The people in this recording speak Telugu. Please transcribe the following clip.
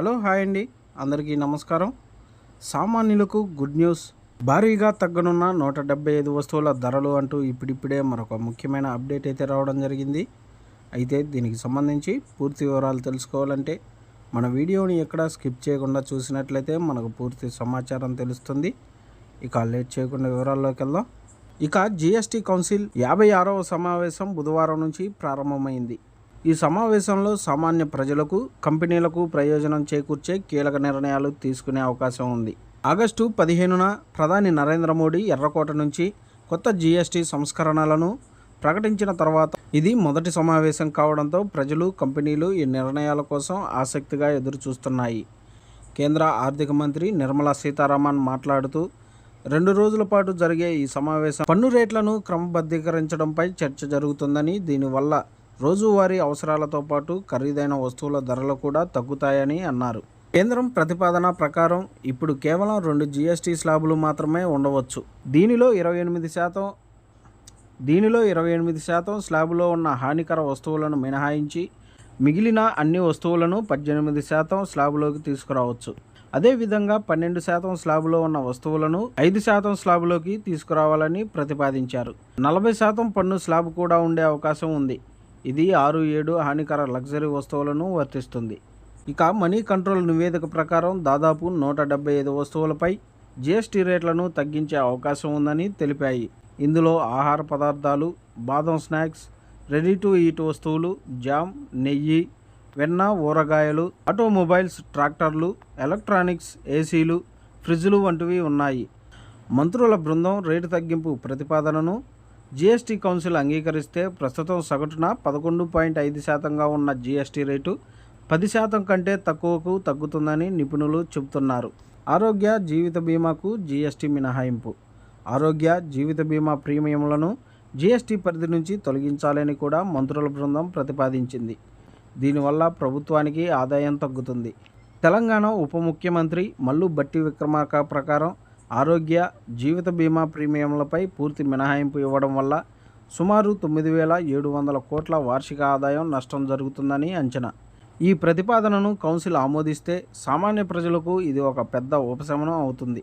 హలో హాయ్ అండి. అందరికీ నమస్కారం. సామాన్యులకు గుడ్ న్యూస్. భారీగా తగ్గనున్న నూట డెబ్బై ఐదు వస్తువుల ధరలు అంటూ ఇప్పుడిప్పుడే మరొక ముఖ్యమైన అప్డేట్ అయితే రావడం జరిగింది. అయితే దీనికి సంబంధించి పూర్తి వివరాలు తెలుసుకోవాలంటే మన వీడియోని ఎక్కడ స్కిప్ చేయకుండా చూసినట్లయితే మనకు పూర్తి సమాచారం తెలుస్తుంది. ఇక లేట్ చేయకుండా వివరాల్లోకి వెళ్దాం. ఇక జిఎస్టీ కౌన్సిల్ యాభై ఆరవ సమావేశం బుధవారం నుంచి ప్రారంభమైంది. ఈ సమావేశంలో సామాన్య ప్రజలకు కంపెనీలకు ప్రయోజనం చేకూర్చే కీలక నిర్ణయాలు తీసుకునే అవకాశం ఉంది. ఆగస్టు పదిహేనున ప్రధాని నరేంద్ర మోడీ ఎర్రకోట నుంచి కొత్త జీఎస్టీ సంస్కరణలను ప్రకటించిన తర్వాత ఇది మొదటి సమావేశం కావడంతో ప్రజలు కంపెనీలు ఈ నిర్ణయాల కోసం ఆసక్తిగా ఎదురుచూస్తున్నాయి. కేంద్ర ఆర్థిక మంత్రి నిర్మలా సీతారామన్ మాట్లాడుతూ రెండు రోజుల పాటు జరిగే ఈ సమావేశం పన్ను రేట్లను క్రమబద్ధీకరించడంపై చర్చ జరుగుతుందని దీనివల్ల రోజువారీ అవసరాలతో పాటు ఖరీదైన వస్తువుల ధరలు కూడా తగ్గుతాయని అన్నారు. కేంద్రం ప్రతిపాదన ప్రకారం ఇప్పుడు కేవలం రెండు జీఎస్టీ స్లాబులు మాత్రమే ఉండవచ్చు. దీనిలో ఇరవై ఎనిమిది శాతం దీనిలో ఇరవై ఎనిమిది శాతం స్లాబులో ఉన్న హానికర వస్తువులను మినహాయించి మిగిలిన అన్ని వస్తువులను పద్దెనిమిది శాతం స్లాబులోకి తీసుకురావచ్చు. అదేవిధంగా పన్నెండు శాతం స్లాబులో ఉన్న వస్తువులను ఐదు శాతం స్లాబులోకి తీసుకురావాలని ప్రతిపాదించారు. నలభై శాతం పన్ను స్లాబ్ కూడా ఉండే అవకాశం ఉంది. ఇది ఆరు ఏడు హానికర లగ్జరీ వస్తువులను వర్తిస్తుంది. ఇక మనీ కంట్రోల్ నివేదిక ప్రకారం దాదాపు నూట డెబ్బై ఐదు వస్తువులపై జిఎస్టీ రేట్లను తగ్గించే అవకాశం ఉందని తెలిపాయి. ఇందులో ఆహార పదార్థాలు బాదం స్నాక్స్ రెడీ టు ఈట్ వస్తువులు జామ్ నెయ్యి వెన్న ఊరగాయలు ఆటోమొబైల్స్ ట్రాక్టర్లు ఎలక్ట్రానిక్స్ ఏసీలు ఫ్రిడ్జ్లు వంటివి ఉన్నాయి. మంత్రుల బృందం రేటు తగ్గింపు ప్రతిపాదనను జీఎస్టీ కౌన్సిల్ అంగీకరిస్తే ప్రస్తుతం సగటున పదకొండు పాయింట్ ఐదు శాతంగా ఉన్న జీఎస్టీ రేటు పది శాతం కంటే తక్కువకు తగ్గుతుందని నిపుణులు చెబుతున్నారు. ఆరోగ్య జీవిత బీమాకు జీఎస్టీ మినహాయింపు. ఆరోగ్య జీవిత బీమా ప్రీమియంలను జీఎస్టీ పరిధి నుంచి తొలగించాలని కూడా మంత్రుల బృందం ప్రతిపాదించింది. దీనివల్ల ప్రభుత్వానికి ఆదాయం తగ్గుతుంది. తెలంగాణ ఉప ముఖ్యమంత్రి మల్లు బట్టి విక్రమార్క ప్రకారం ఆరోగ్య జీవిత బీమా ప్రీమియంలపై పూర్తి మినహాయింపు ఇవ్వడం వల్ల సుమారు తొమ్మిది వేల ఏడు వందల కోట్ల వార్షిక ఆదాయం నష్టం జరుగుతుందని అంచనా. ఈ ప్రతిపాదనను కౌన్సిల్ ఆమోదిస్తే సామాన్య ప్రజలకు ఇది ఒక పెద్ద ఉపశమనం అవుతుంది.